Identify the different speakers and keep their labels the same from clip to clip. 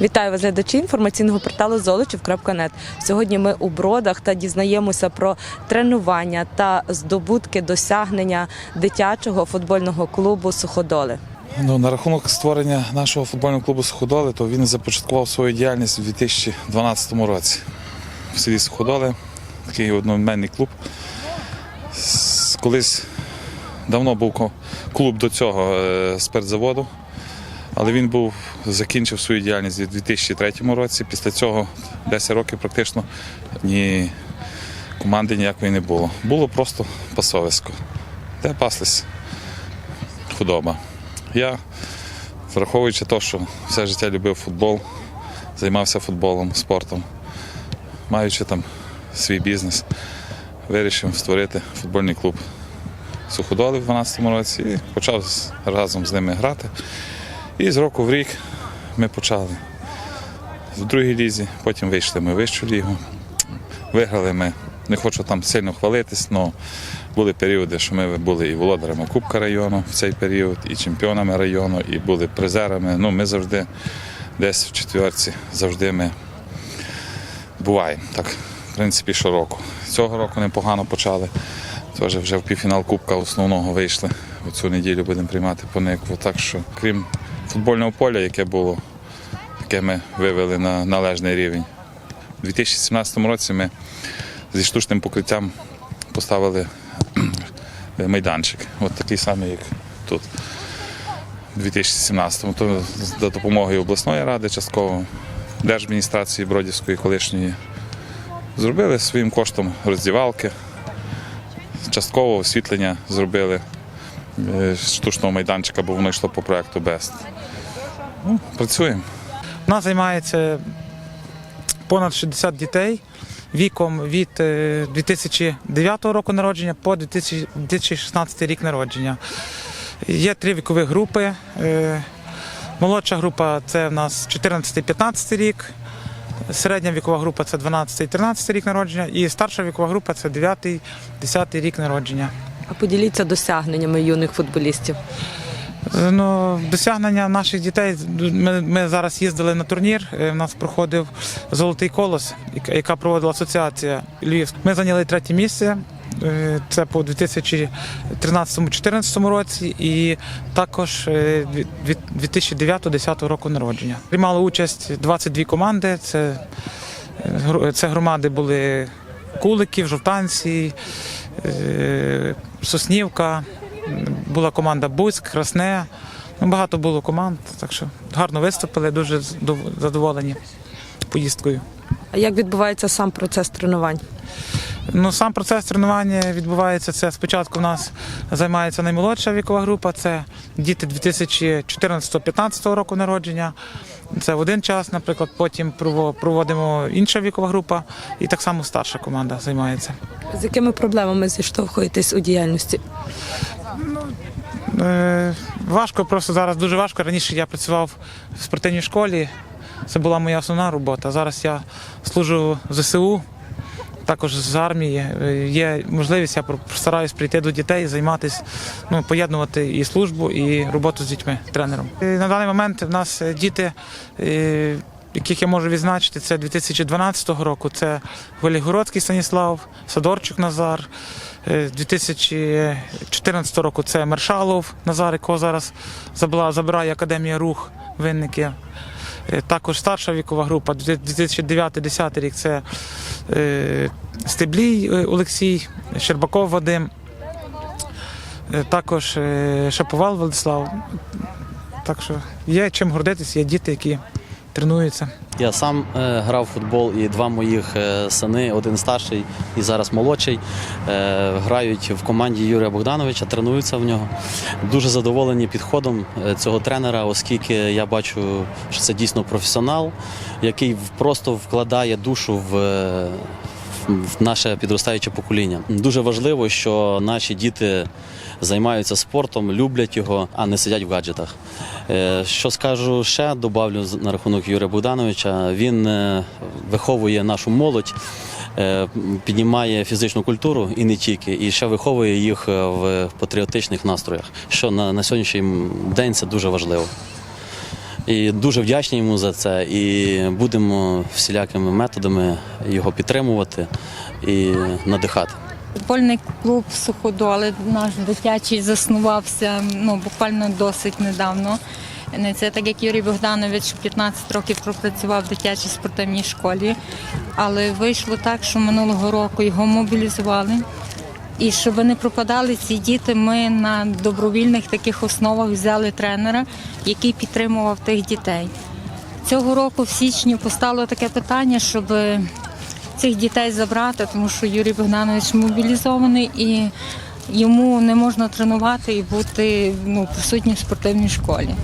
Speaker 1: Вітаю вас, глядачі інформаційного порталу Золочів.нет. Сьогодні ми у бродах та дізнаємося про тренування та здобутки досягнення дитячого футбольного клубу Суходоли.
Speaker 2: Ну, на рахунок створення нашого футбольного клубу Суходоли, то він започаткував свою діяльність у 2012 році. В селі Суходоли, такий одноіменний клуб. Колись давно був клуб до цього е, спиртзаводу, але він був, закінчив свою діяльність у 2003 році. Після цього 10 років практично ні команди ніякої не було. Було просто пасовисько, де паслись худоба. Я, враховуючи те, що все життя любив футбол, займався футболом, спортом, маючи там свій бізнес, вирішив створити футбольний клуб Суходоли в 2012 році і почав разом з ними грати. І з року в рік ми почали в другій лізі, потім вийшли ми в вищу лігу. Виграли ми, не хочу там сильно хвалитись, але були періоди, що ми були і володарями Кубка району в цей період, і чемпіонами району, і були призерами. Ну, ми завжди десь в четверці, завжди ми буваємо. Так, в принципі, щороку. Цього року непогано почали. Теж вже в півфінал Кубка основного вийшли. У цю неділю будемо приймати по никву. Так що, крім футбольного поля, яке було, яке ми вивели на належний рівень. У 2017 році ми зі штучним покриттям поставили майданчик. От такий самий, як тут. У 2017-му. То за допомогою обласної ради, частково держадміністрації Бродівської колишньої. Зробили своїм коштом роздівалки, частково освітлення зробили е, штучного майданчика, бо воно йшло по проекту БЕСТ. Ну, працюємо.
Speaker 3: У нас займається понад 60 дітей віком від е, 2009 року народження по 2000 2016 рік народження. Є три вікові групи. Е, Молодша група це в нас 14-15 рік, середня вікова група це 12-13 рік народження, і старша вікова група це 9-10 рік народження.
Speaker 1: А поділіться досягненнями юних футболістів.
Speaker 3: Е, Ну, досягнення наших дітей. Ми, ми зараз їздили на турнір. е, У нас проходив Золотий колос, яка- проводила асоціація Львів. Ми зайняли третє місце. е, Це по 2013-2014 році, і також е, дві- дві- 2009-2010 року народження. Приймали участь 22 команди. Це, е, це громади були Куликів, Жовтанці, е, Соснівка, була команда Буцьк, Красне. Ну, багато було команд, так що гарно виступили, дуже задоволені поїздкою.
Speaker 1: А як відбувається сам процес тренувань?
Speaker 3: Ну, сам процес тренування відбувається. Це спочатку в нас займається наймолодша вікова група, це діти 2014-2015 року народження. Це в один час, наприклад, потім проводимо інша вікова група, і так само старша команда займається.
Speaker 1: З якими проблемами зіштовхуєтесь у діяльності?
Speaker 3: Е, важко, просто зараз дуже важко. Раніше я працював в спортивній школі. Це була моя основна робота. Зараз я служу в ЗСУ, також з армії. Е, Є можливість, я стараюсь прийти до дітей, займатися, ну, поєднувати і службу, і роботу з дітьми, тренером. І на даний момент в нас е, діти. Е, Яких я можу відзначити, це 2012 року. Це Голігородський Станіслав, Садорчук Назар. Е, 2014 року це Мершалов Назар, якого зараз забирає Академія рух винники. Е, Також старша вікова група, 2009-2010 рік це е, Стеблій е, Олексій, Щербаков Вадим, е, також е, Шаповал Владислав. Так що є чим гордитись, є діти, які тренуються.
Speaker 4: Я сам е, грав в футбол, і два моїх е, сини, один старший і зараз молодший, е, грають в команді Юрія Богдановича, тренуються в нього. Дуже задоволені підходом е, цього тренера, оскільки я бачу, що це дійсно професіонал, який просто вкладає душу в. Наше підростаюче покоління. Дуже важливо, що наші діти займаються спортом, люблять його, а не сидять в гаджетах. Е, Що скажу ще, добавлю на рахунок Юрія Богдановича. Він е, виховує нашу молодь, е, піднімає фізичну культуру і не тільки, і ще виховує їх в патріотичних настроях, що на, на сьогоднішній день це дуже важливо. І дуже вдячні йому за це. І будемо всілякими методами його підтримувати і надихати.
Speaker 5: Футбольний клуб Суходоли, наш дитячий, заснувався ну, буквально досить недавно. Не Це так як Юрій Богданович 15 років пропрацював в дитячій спортивній школі, але вийшло так, що минулого року його мобілізували. І щоб не пропадали ці діти, ми на добровільних таких основах взяли тренера, який підтримував тих дітей. Цього року в січні постало таке питання, щоб цих дітей забрати, тому що Юрій Богданович мобілізований і йому не можна тренувати і бути ну, присутнім в спортивній школі.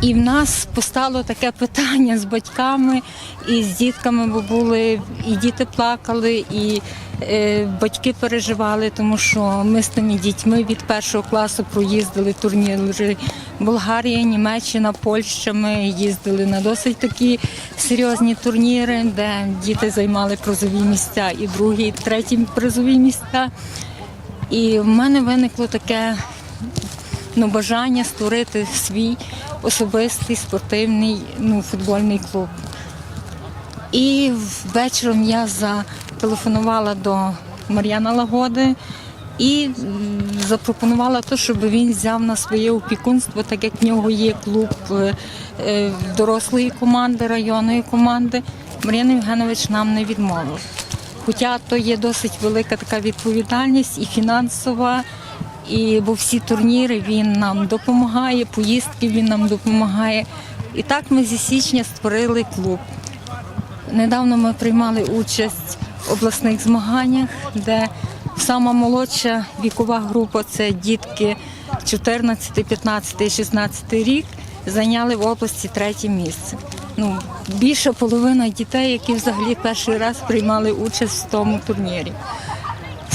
Speaker 5: І в нас постало таке питання з батьками і з дітками, бо були і діти плакали, і е, батьки переживали, тому що ми з тими дітьми від першого класу проїздили турніри Болгарія, Німеччина, Польща. Ми їздили на досить такі серйозні турніри, де діти займали призові місця, і другі, і треті призові місця. І в мене виникло таке ну, бажання створити свій особистий спортивний ну, футбольний клуб. І вечором я зателефонувала до Мар'яна Лагоди і запропонувала те, щоб він взяв на своє опікунство, так як в нього є клуб е, е, дорослої команди, районної команди. Мар'ян Євгенович нам не відмовив. Хоча то є досить велика така відповідальність і фінансова, і бо всі турніри він нам допомагає, поїздки він нам допомагає. І так ми зі січня створили клуб. Недавно ми приймали участь в обласних змаганнях, де сама молодша вікова група це дітки 14, 15 і 16 рік, зайняли в області третє місце. Ну, більша половина дітей, які взагалі перший раз приймали участь в тому турнірі.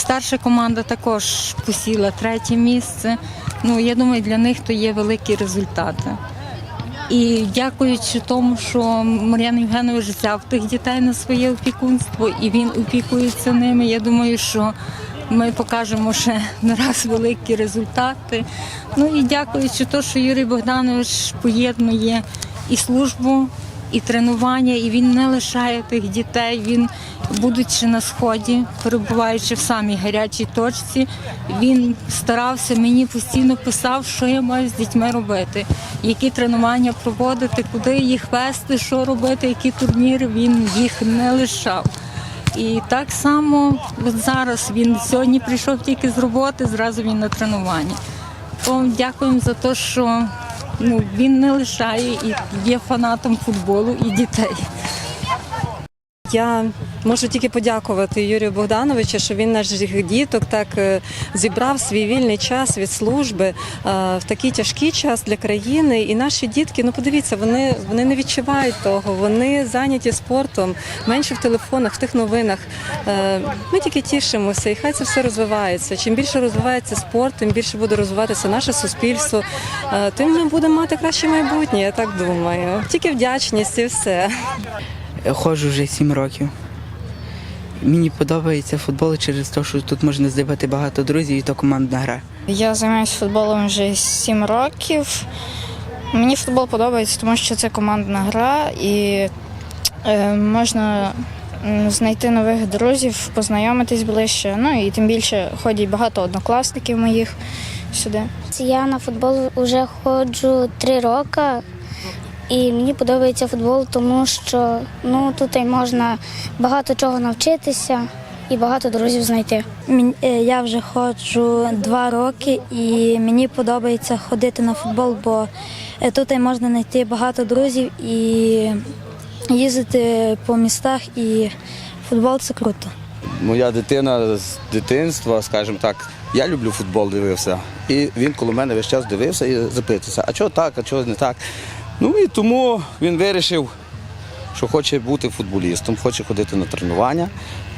Speaker 5: Старша команда також посіла третє місце. Ну, я думаю, для них то є великі результати. І дякуючи тому, що Мар'ян Євгенович взяв тих дітей на своє опікунство і він опікується ними. Я думаю, що ми покажемо ще не раз великі результати. Ну і дякуючи тому, що Юрій Богданович поєднує і службу, і тренування, і він не лишає тих дітей. Він, будучи на сході, перебуваючи в самій гарячій точці, він старався мені постійно писав, що я маю з дітьми робити, які тренування проводити, куди їх вести, що робити, які турніри. Він їх не лишав. І так само от зараз він сьогодні прийшов тільки з роботи, зразу він на тренування. То дякуємо за те, що ну, він не лишає і є фанатом футболу і дітей.
Speaker 6: Я можу тільки подякувати Юрію Богдановичу, що він наших діток так е, зібрав свій вільний час від служби е, в такий тяжкий час для країни. І наші дітки, ну подивіться, вони, вони не відчувають того. Вони зайняті спортом, менше в телефонах, в тих новинах. Е, Ми тільки тішимося, і хай це все розвивається. Чим більше розвивається спорт, тим більше буде розвиватися наше суспільство, тим ми будемо мати краще майбутнє. Я так думаю. Тільки вдячність і все.
Speaker 7: Ходжу вже 7 років. Мені подобається футбол через те, що тут можна здибати багато друзів і то командна гра.
Speaker 8: Я займаюся футболом вже 7 років. Мені футбол подобається, тому що це командна гра і е, можна знайти нових друзів, познайомитись ближче. Ну і тим більше ходять багато однокласників моїх сюди.
Speaker 9: Я на футбол вже ходжу три роки, і мені подобається футбол, тому що ну, тут можна багато чого навчитися і багато друзів знайти.
Speaker 10: е, Я вже ходжу два роки і мені подобається ходити на футбол, бо е, тут можна знайти багато друзів і їздити по містах, і футбол це круто.
Speaker 11: Моя дитина з дитинства, скажімо так, я люблю футбол, дивився. І він коло мене весь час дивився і запитувався, а чого так, а чого не так. Ну і тому він вирішив, що хоче бути футболістом, хоче ходити на тренування.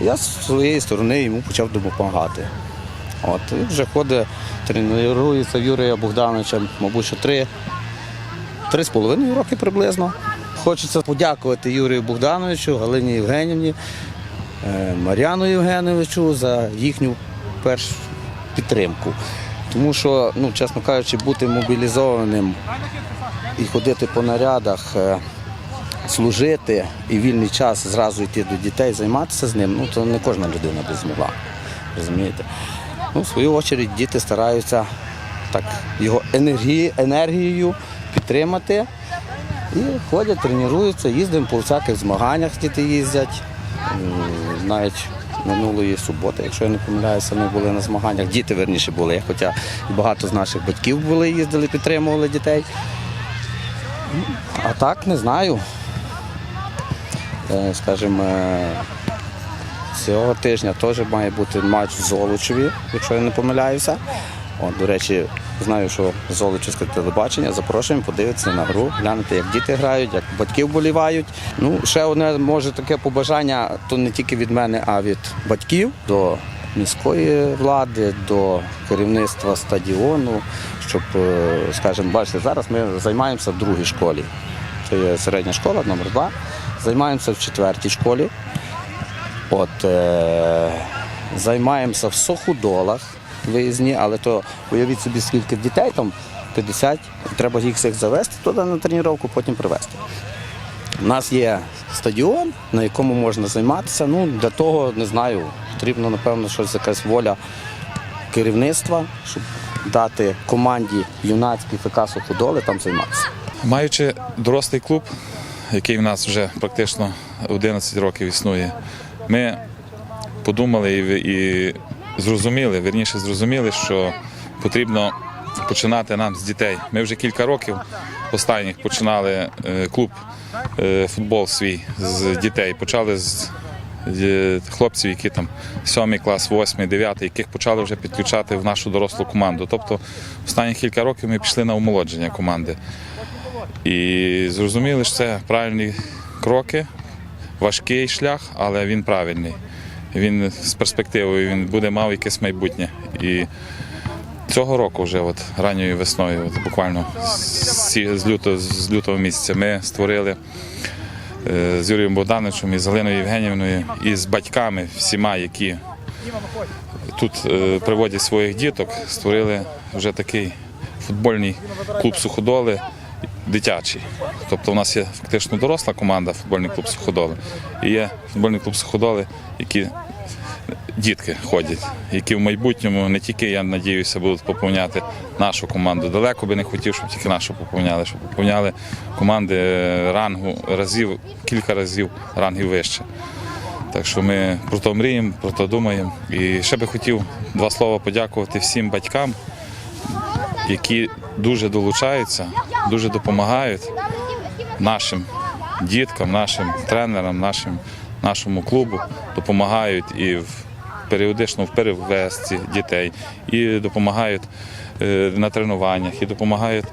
Speaker 11: Я з своєї сторони йому почав допомагати. От, і вже ходить, тренується Юрія Богдановича, мабуть, що три, три з половиною роки приблизно. Хочеться подякувати Юрію Богдановичу, Галині Євгенівні, е, Мар'яну Євгеновичу за їхню першу підтримку. Тому що, ну, чесно кажучи, бути мобілізованим і ходити по нарядах, е, служити і вільний час зразу йти до дітей, займатися з ним, ну то не кожна людина би змогла. Розумієте? Ну, в свою очередь діти стараються так його енергії, енергією підтримати. І ходять, тренуються, їздимо по всяких змаганнях, діти їздять. Навіть минулої суботи, якщо я не помиляюся, ми були на змаганнях. Діти верніше були, хоча багато з наших батьків були, їздили, підтримували дітей. А так не знаю. Е, Скажімо, е, цього тижня теж має бути матч в Золочеві, якщо я не помиляюся. От, до речі, знаю, що Золочівське телебачення запрошуємо подивитися на гру, глянути, як діти грають, як батьки вболівають. Ну, ще одне може таке побажання, то не тільки від мене, а від батьків до міської влади, до керівництва стадіону, щоб, е, скажімо, бачите, зараз ми займаємося в другій школі. Це є середня школа, номер два. Займаємося в четвертій школі. От, е, займаємося в Сохудолах виїзні, але то уявіть собі, скільки дітей там 50, треба їх всіх завести туди на тренування, потім привезти. У нас є стадіон, на якому можна займатися. Ну, для того, не знаю, потрібно, напевно, щось якась воля керівництва, щоб дати команді юнацькій ФК Сохудоли там займатися.
Speaker 2: Маючи дорослий клуб, який в нас вже практично 11 років існує, ми подумали і зрозуміли, верніше зрозуміли, що потрібно починати нам з дітей. Ми вже кілька років останніх починали е, клуб е, футбол свій з дітей. Почали з е, хлопців, які там 7 клас, 8, 9, яких почали вже підключати в нашу дорослу команду. Тобто останні кілька років ми пішли на омолодження команди. І зрозуміли, що це правильні кроки, важкий шлях, але він правильний. Він з перспективою, він буде мав якесь майбутнє. І цього року, вже от ранньою весною, от буквально з, лютого, з лютого місяця, ми створили е, з Юрієм Богдановичем і з Галиною Євгенівною і з батьками всіма, які тут е, приводять своїх діток, створили вже такий футбольний клуб суходоли дитячий. Тобто у нас є фактично доросла команда, футбольний клуб суходоли, і є футбольний клуб суходоли, які дітки ходять, які в майбутньому не тільки, я надіюся, будуть поповняти нашу команду. Далеко би не хотів, щоб тільки нашу поповняли, щоб поповняли команди е, рангу разів, кілька разів рангів вище. Так що ми про то мріємо, про то думаємо. І ще би хотів два слова подякувати всім батькам, які дуже долучаються, дуже допомагають нашим діткам, нашим тренерам, нашим, нашому клубу, допомагають і в періодично в перевезці дітей, і допомагають е, на тренуваннях, і допомагають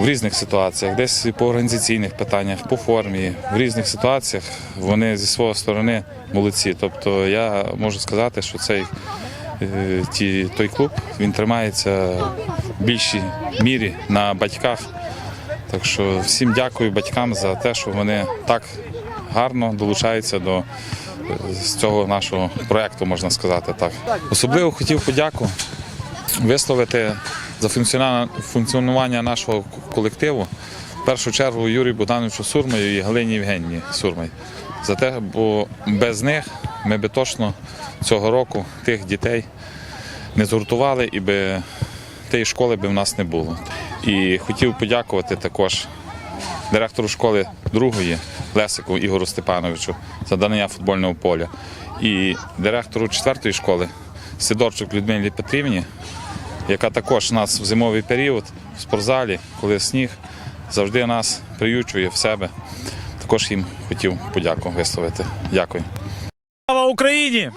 Speaker 2: в різних ситуаціях, десь по організаційних питаннях, по формі, в різних ситуаціях вони зі своєї сторони молодці. Тобто я можу сказати, що цей ті, той клуб він тримається в більшій мірі на батьках. Так що всім дякую батькам за те, що вони так гарно долучаються до е, з цього нашого проєкту, можна сказати так. Особливо хотів подяку висловити за функціонування нашого колективу. В першу чергу Юрію Богдановичу Сурмаю і Галині Євгенії Сурмай. За те, бо без них ми би точно цього року тих дітей не згуртували і би тієї школи би в нас не було. І хотів подякувати також директору школи другої Лесику Ігору Степановичу за надання футбольного поля і директору четвертої школи Сидорчук Людмилі Петрівні, яка також нас в зимовий період в спортзалі, коли сніг, завжди нас приючує в себе. Також їм хотів подяку висловити. Дякую.
Speaker 3: Україні!